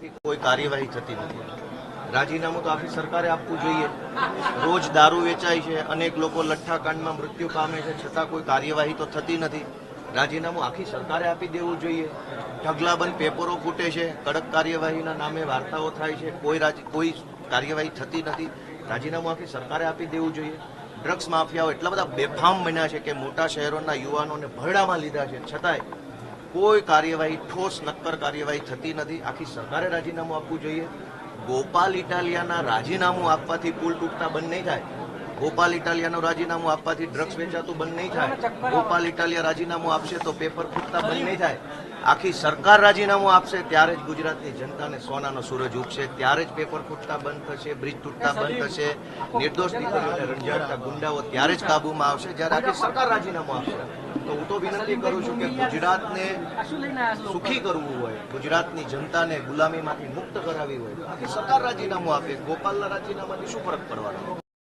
થી કોઈ કાર્યવાહી થતી નથી. રાજીનામું તો આખી સરકારે આપવું જોઈએ. રોજ દારૂ વેચાય છે, અનેક લોકો લઠ્ઠાકાંડમાં મૃત્યુ પામે છે, છતાં કોઈ કાર્યવાહી તો થતી નથી. રાજીનામું આખી સરકારે આપી દેવું જોઈએ. ઢગલાબંધ પેપરો ફૂટે છે, કડક કાર્યવાહીના નામે વાર્તાઓ થાય છે, કોઈ રાજી, કોઈ કાર્યવાહી થતી નથી. રાજીનામું આખી સરકારે આપી દેવું જોઈએ. ડ્રગ્સ માફિયાઓ એટલા બધા બેફામ બન્યા છે કે મોટા શહેરોના યુવાનોને ભરડામાં લીધા છે. છતાંય કોઈ કાર્યવાહી, ઠોસ, નક્કર કાર્યવાહી થતી નથી. આખી સરકારે રાજીનામું આપવું જોઈએ. ગોપાલ ઇટાલિયાના રાજીનામું આપવાથી પુલ તૂટતા બંધ નહીં થાય. ગોપાલ ઇટાલિયાનું રાજીનામું આપવાથી ડ્રગ્સ વેચાતું બંધ નહીં થાય. ગોપાલ ઇટાલિયા રાજીનામું આપશે તો પેપર ફૂટતા બંધ નહીં થાય. આખી સરકાર રાજીનામું આપશે, ત્યારે જ ગુજરાતની જનતાને સોનાનો સૂરજ ઉગશે. ત્યારે જ પેપર ફૂટતા બંધ થશે, બ્રિજ તૂટતા બંધ થશે. નિર્દોષ દીકરીઓને રંજાડતા ગુંડાઓ ત્યારે જ કાબૂમાં આવશે જ્યારે આખી સરકાર રાજીનામું આપશે. તો હું તો વિનંતી કરું છું કે ગુજરાતને સુખી કરવું હોય, ગુજરાતની જનતાને ગુલામીમાંથી મુક્ત કરાવી હોય સરકાર રાજીનામું આપે, ગોપાલના રાજીનામાથી શું ફરક પડવાનો?